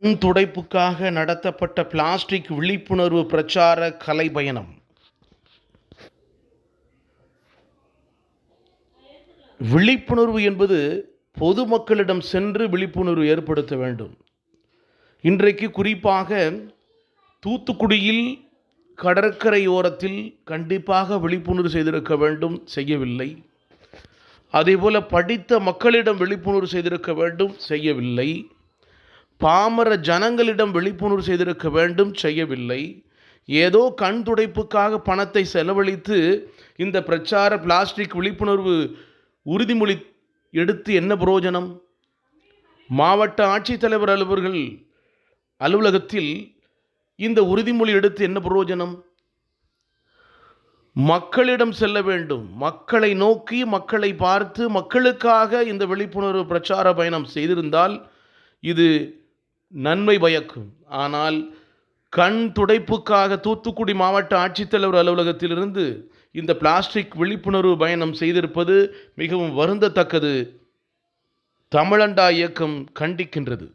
கண் துடைப்புக்காக நடத்தப்பட்ட பிளாஸ்டிக் விழிப்புணர்வு பிரச்சார கலை பயணம். விழிப்புணர்வு என்பது பொதுமக்களிடம் சென்று விழிப்புணர்வு ஏற்படுத்த வேண்டும். இன்றைக்கு குறிப்பாக தூத்துக்குடியில் கடற்கரையோரத்தில் கண்டிப்பாக விழிப்புணர்வு செய்திருக்க வேண்டும் செய்யவில்லை. அதேபோல படித்த மக்களிடம் விழிப்புணர்வு செய்திருக்க வேண்டும் செய்யவில்லை. பாமர ஜனங்களிடம் விழிப்புணர்வு செய்திருக்க வேண்டும் செய்யவில்லை. ஏதோ கண் துடைப்புக்காக பணத்தை செலவழித்து இந்த பிரச்சார பிளாஸ்டிக் விழிப்புணர்வு உறுதிமொழி எடுத்து என்ன பிரயோஜனம் மாவட்ட ஆட்சித்தலைவர் அலுவலர்கள் அலுவலகத்தில் இந்த உறுதிமொழி எடுத்து என்ன பிரயோஜனம் மக்களிடம் செல்ல வேண்டும். மக்களை நோக்கி மக்களை பார்த்து மக்களுக்காக இந்த விழிப்புணர்வு பிரச்சார பயணம் செய்திருந்தால் இது நன்மை பயக்கும். ஆனால் கண் துடைப்புக்காக தூத்துக்குடி மாவட்ட ஆட்சித்தலைவர் அலுவலகத்திலிருந்து இந்த பிளாஸ்டிக் விழிப்புணர்வு பயணம் செய்திருப்பது மிகவும் வருந்தத்தக்கது. தமிழண்டா இயக்கம் கண்டிக்கின்றது.